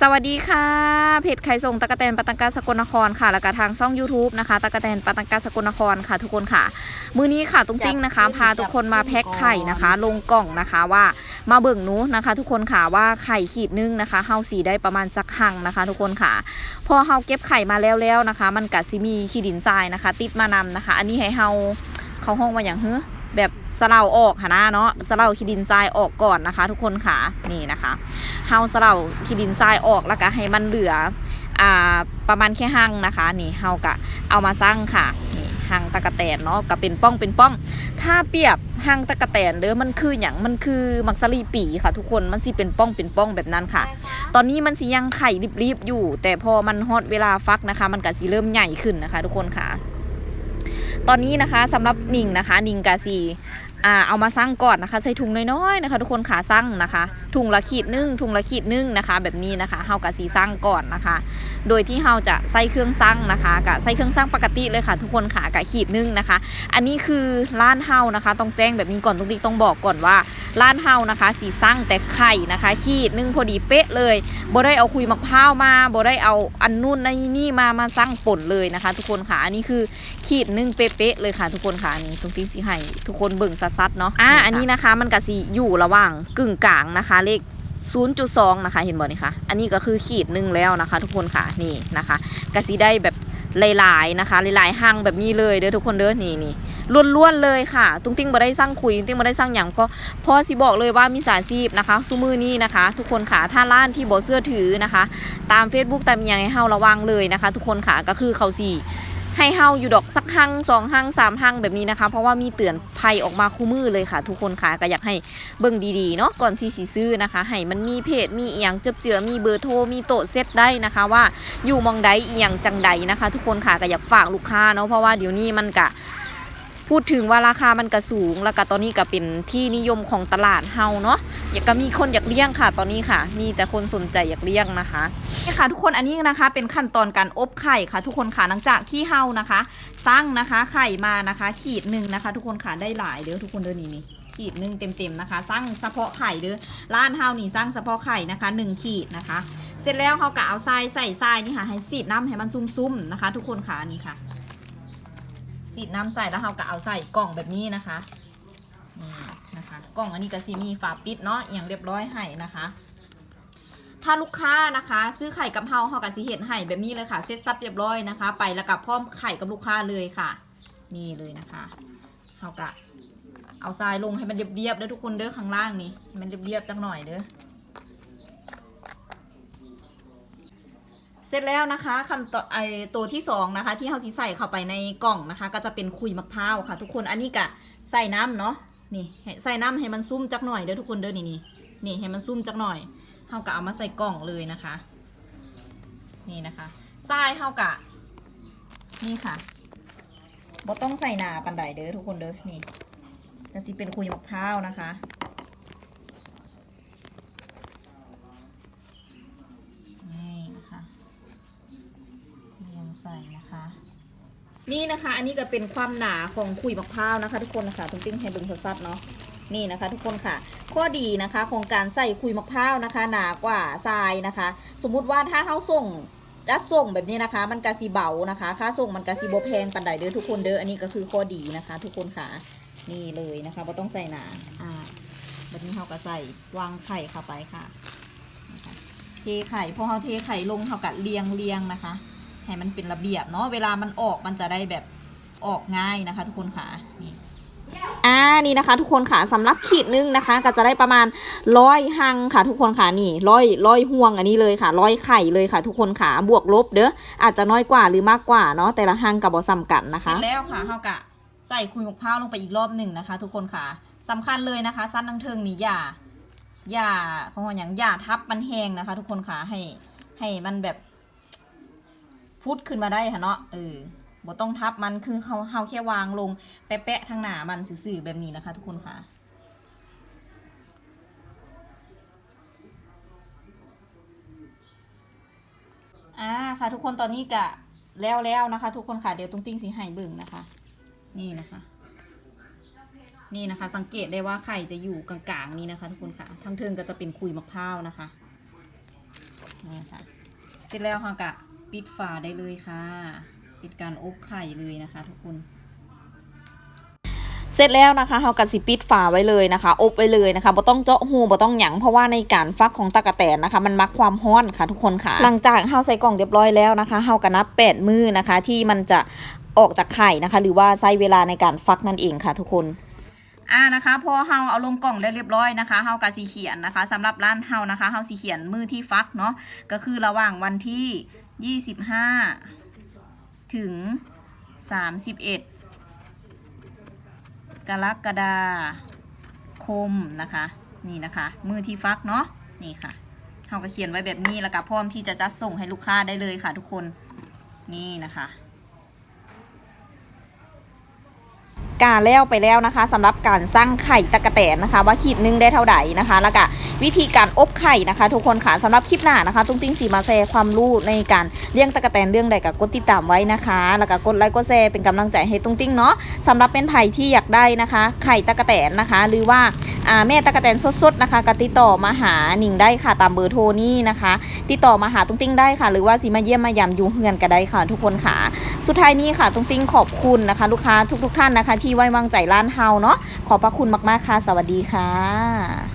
สวัสดีค่ะ เพจไข่ส่งตะกะแตนปะตังกาสกลนครค่ะ แล้วก็ทางช่อง YouTube นะคะตะกะแตนปะตังกาสกลนครค่ะ ทุกคนค่ะ มือนี้ค่ะตุ้งติ้งนะคะ พาทุกคนมาแพ็คไข่นะคะ ลงกล่องนะคะว่ามาเบิ่งหนูนะคะ ทุกคนค่ะว่าไข่ขีดนึงนะคะเฮาสีได้ประมาณสักหังนะคะ ทุกคนค่ะ พอเฮาเก็บไข่มาแล้วแล้วนะคะ มันกัดซิมีขี้ดินทรายนะคะ ติดมานำนะคะ อันนี้ให้เฮาเขาห้องว่าอย่างเฮ้อ แบบสลาออกค่ะนะเนาะสลาขี้ดินทรายออกก่อนนะคะ ทุกคนค่ะนี่นะคะเฮาสลาขี้ดินทรายออกแล้วก็ให้มันเหลืออ่าประมาณแค่หั่งนะคะนี่เฮาก็เอามาสร้างค่ะนี่หั่งตะกะแตนเนาะก็เป็นป้องเป็นป้อง ถ้าเปรียบหั่งตะกะแตนเด้อมันคืออย่างมันคือมักสลีปีค่ะ ทุกคนมันสิเป็นป้องเป็นป้องแบบนั้นค่ะ ตอนนี้มันสิยังไข่รีบๆอยู่ แต่พอมันฮอตเวลาฟักนะคะ มันก็สิเริ่มใหญ่ขึ้นนะคะ ทุกคนค่ะ ตอนนี้นะคะสำหรับนิงนะคะนิงกาซีอ่าเอามาสร้างก่อนนะคะ ใส่ถุงน้อยๆนะคะ ทุกคนขาสร้างนะคะ ถุงละขีดนึ่งถุงละขีดนึ่งนะคะ แบบนี้นะคะเฮากะซีสั่งก่อนนะคะ โดยที่เฮาจะใส่เครื่องสั่งนะคะกะใส่เครื่องสั่งปกติเลยค่ะ ทุกคนค่ะกะขีดนึ่งนะคะ อันนี้คือร้านเฮานะคะ ต้องแจ้งแบบนี้ก่อนตรงนี้ต้องบอกก่อนว่าร้านเฮานะคะ สีสั่งแต่ไข่นะคะ ขีดนึ่งพอดีเป๊ะเลยบ่ได้เอาคุยมะพร้าวมาบ่ได้เอาอันนู่นในนี่มามาสั่งป่นเลยนะคะ ทุกคนค่ะอันนี้คือขีดนึ่งเป๊ะเลยค่ะ ทุกคนค่ะอันนี้ตรงที่สีให้ทุกคนเบิ่งซัดๆเนาะอ่าอันนี้นะคะมันก็สิอยู่ระหว่างกึ่งกลางนะคะเลข 0.2 นะคะ เห็นบ่นี่คะอันนี้ก็คือขีดหนึ่งแล้วนะคะ ทุกคนค่ะนี่นะคะกสิได้แบบหลายๆนะคะหลายๆห้างแบบนี้เลยเด้อทุกคนเด้อนี่นี่ล้วนๆเลยค่ะ ตุ้งติ้งบ่ได้สร้างคุยตุ้งติ้งบ่ได้สร้างอย่างเพราะพราะสิบอกเลยว่ามีสาชีพนะคะซูมือนี้นะคะ ทุกคนค่ะถ้าร้านที่บ่เสื้อถือนะคะ ตาม Facebook ตามอย่างให้เฮาระวังเลยนะคะ ทุกคนค่ะก็คือเขาสี่ ให้เฮาอยู่ดอกสักหังสองหังสามหังแบบนี้นะคะ เพราะว่ามีเตือนภัยออกมาคู่มือเลยค่ะ ทุกคนค่ะก็อยากให้เบิ่งดีๆเนาะก่อนที่สิซื้อนะคะ ให้มันมีเพจมีเอียงเจ็บเจือมีเบอร์โทรมีโต๊ะเซตได้นะคะว่าอยู่มองใดเอียงจังใดนะคะ ทุกคนค่ะก็อยากฝากลูกค้าเนาะเพราะว่าเดี๋ยวนี้มันกะ พูดถึงว่าราคามันก็สูง แล้วก็ตอนนี้ก็เป็นที่นิยมของตลาดเฮาเนาะอยากก็มีคนอยากเลี้ยงค่ะ ตอนนี้ค่ะ มีแต่คนสนใจอยากเลี้ยงนะคะนี่ค่ะ ทุกคนอันนี้นะคะ เป็นขั้นตอนการอบไข่ค่ะ ทุกคนค่ะหลังจากที่เฮานะคะสร้างนะคะ ไข่มานะคะ ขีดหนึ่งนะคะ ทุกคนค่ะได้หลายเด้อทุกคนเด้อนี่นี่ขีดหนึ่งเต็มๆนะคะ สร้างเฉพาะไข่เด้อร้านเฮานี่สร้างเฉพาะไข่นะคะหนึ่งขีดนะคะ เสร็จแล้วเขาก็เอาทรายใส่ทรายนี่ค่ะให้สีดน้ำให้มันซุ่มๆนะคะ ทุกคนค่ะอันนี้ค่ะ สีดน้ำใส่แล้วเราก็เอาใส่กล่องแบบนี้นะคะนี่นะคะกล่องอันนี้ก็สีมีฝาปิดเนาะอย่างเรียบร้อยให้นะคะ ถ้าลูกค้านะคะ ซื้อไข่กับเฮาเฮากับสีเห็ดให้แบบนี้เลยค่ะเซ็ตซับเรียบร้อยนะคะ ไปแล้วกับพร้อมไข่กับลูกค้าเลยค่ะ นี่เลยนะคะเฮากะเอาทรายลงให้มันเรียบๆเด้อทุกคนเด้อข้างล่างนี่ให้มันเรียบๆจังหน่อยเด้อ เสร็จแล้วนะคะคำต่อไอตัวที่สองนะคะ ที่เราสิใส่เข้าไปในกล่องนะคะ ก็จะเป็นคุยมะพร้าวค่ะ ทุกคนอันนี้กะใส่น้ำเนาะนี่ใส่น้ำให้มันซุ่มจักหน่อยเด้อทุกคนเด้อนี่นี่นี่ให้มันซุ่มจักหน่อยเฮากะเอามาใส่กล่องเลยนะคะ นี่นะคะทรายเฮากะ นี่ค่ะบ่ต้องใส่หนาปันใดเด้อทุกคนเด้อนี่จะสิเป็นคุยมะพร้าวนะคะ นี่นะคะเรียง ใส่นะคะ นี่นะคะ อันนี้ก็เป็นความหนาของขุยมะพร้าวนะคะ ทุกคนนะคะตุ้งติ้งให้เบิ่งสัดๆเนาะนี่นะคะ ทุกคนค่ะ ข้อดีนะคะของการใส่ขุยมะพร้าวนะคะ หนากว่าทรายนะคะ สมมุติว่าถ้าเขาส่งจัดส่งแบบนี้นะคะ มันกะสีเบานะคะ ค่าส่งมันกะสีโบแพงปันใดเด้อทุกคนเด้ออันนี้ก็คือข้อดีนะคะ ทุกคนค่ะนี่เลยนะคะไม่ต้องใส่หนาอ่าแบบนี้เขาก็ใส่วางไข่เข้าไปค่ะนะคะเทไข่พอเขาเทไข่ลงเขากัดเรียงเรียงนะคะ ให้มันเป็นระเบียบเนาะเวลามันออกมันจะได้แบบออกง่ายนะคะ ทุกคนค่ะนี่อ่านี่นะคะ ทุกคนค่ะสำหรับขีดนึงนะคะ ก็จะได้ประมาณร้อยหังค่ะ ทุกคนค่ะนี่ร้อยร้อยห่วงอันนี้เลยค่ะร้อยไข่เลยค่ะ ทุกคนค่ะบวกลบเด้ออาจจะน้อยกว่าหรือมากกว่าเนาะแต่ละหังกับบอซ้ำกันนะคะเสร็จแล้วค่ะเขากะใส่คุยมะพร้าวลงไปอีกรอบหนึ่งนะคะ ทุกคนค่ะสำคัญเลยนะคะ สั้นทั้งเทิงนี่อย่าอย่าของอย่างอย่าทับมันแห้งนะคะ ทุกคนค่ะให้ให้มันแบบ พุดขึ้นมาได้ค่ะเนาะเออบ่ต้องทับมันคือเขาเฮาแค่วางลงแปะๆทางหนามันสื่อๆแบบนี้นะคะ ทุกคนค่ะอ่าค่ะ ทุกคนตอนนี้กะแล้วแล้วนะคะ ทุกคนค่ะเดี๋ยวตุ้งติ้งสีให้เบิ่งนะคะ นี่นะคะ นี่นะคะ สังเกตได้ว่าไข่จะอยู่กลางๆนี้นะคะ ทุกคนค่ะทั้งเทิงก็จะเป็นคุยมะพร้าวนะคะนี่ค่ะเสร็จแล้วค่ะกะ ปิดฝาได้เลยค่ะ ปิดการอบไข่เลยนะคะ ทุกคน เสร็จแล้วนะคะเฮากะสิปิดฝาไว้เลยนะคะ อบไว้เลยนะคะบ่ต้องเจาะหูบ่ต้องหยังเพราะว่าในการฟักของตะกะแตนนะคะ มันมักความร้อนค่ะทุกคนค่ะ หลังจากเฮาใส่กล่องเรียบร้อยแล้วนะคะเฮาก็นับ 8 มือนะคะ ที่มันจะออกจากไข่นะคะ หรือว่าใช้เวลาในการฟักนั่นเองค่ะ ทุกคน อ่านะคะพอเฮาเอาลงกล่องแล้เรียบร้อยนะคะเฮากะสิเขียนนะคะสำหรับร้านเฮานะคะเฮาสิเขียนมือที่ฟักเนาะก็คือระหว่างวันที่ 25 ถึง 31 กรกฎาคมนะคะ นี่นะคะ มือที่ฟักเนาะนี่ค่ะเฮาก็เขียนไว้แบบนี้แล้วก็พร้อมที่จะจัดส่งให้ลูกค้าได้เลยค่ะทุกคนนี่นะคะ การแล้วไปแล้วนะคะสำหรับการสร้างไข่ตะกะแตนนะคะ ว่าขีดนึงได้เท่าไหร่นะคะ แล้วก็วิธีการอบไข่นะคะ ทุกคนค่ะสำหรับคลิปหน้านะคะ ตุ้งติ้งสีมาแชร์ความรู้ในการเลี้ยงตะกะแตนเรื่องใดกับกดติดตามไว้นะคะ แล้วก็กดไลค์กดแชร์เป็นกำลังใจให้ตุ้งติ้งเนาะสำหรับเป็นไผ่ที่อยากได้นะคะ ไข่ตะกะแตนนะคะ หรือว่าแม่ตะกะแตนสดๆนะคะกติต่อมาหาหนิงได้ค่ะตามเบอร์โทรนี่นะคะ ติดต่อมาหาตุ้งติ้งได้ค่ะ หรือว่าสีมาเยี่ยมมายามอยูเฮือนก็ได้ค่ะทุกคนค่ะ สุดท้ายนี้ค่ะตรงติ้งขอบคุณนะคะ ลูกค้าทุกๆท่านนะคะ ที่ไว้วางใจร้านเฮาเนาะขอบพระคุณมากๆค่ะ สวัสดีค่ะ